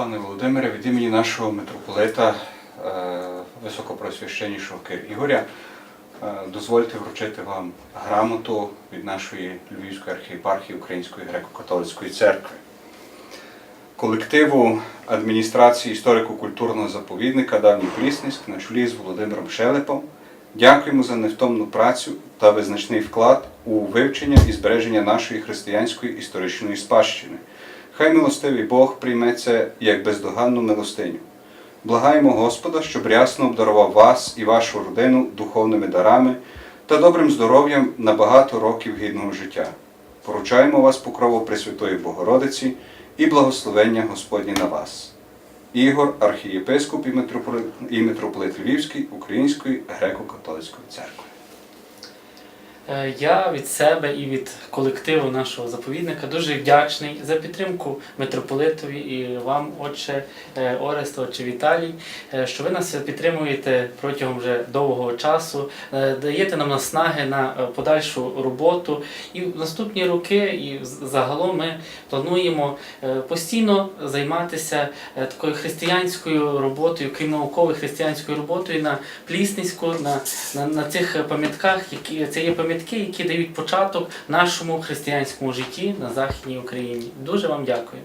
пане Володимире, від імені нашого митрополита е, Високопросвященнішого Кир Ігоря, е, дозвольте вручити вам грамоту від нашої Львівської архієпархії Української греко-католицької церкви. Колективу адміністрації історико-культурного заповідника Давній Прісницьк на чолі з Володимиром Шелепом дякуємо за невтомну працю та визначний вклад у вивчення і збереження нашої християнської історичної спадщини. Хай милостивий Бог прийме це як бездоганну милостиню. Благаємо Господа, щоб рясно обдарував вас і вашу родину духовними дарами та добрим здоров'ям на багато років гідного життя. Поручаємо вас покрову Пресвятої Богородиці і благословення Господні на вас. Ігор, архієпископ і митрополит, Львівський Української греко-католицької церкви. Е, Я від себе і від колективу нашого заповідника дуже вдячний за підтримку митрополитові і вам, отче е, Орест, отче Віталій, е, що ви нас підтримуєте протягом вже довгого часу, даєте нам наснаги на подальшу роботу. І в наступні роки, і загалом ми плануємо постійно займатися такою християнською роботою, крім науковою християнською роботою на Плісницьку, на, на, на цих пам'ятках, які це є пам'ятки, які дають початок нашому християнському житті на Західній Україні. Дуже вам дякую.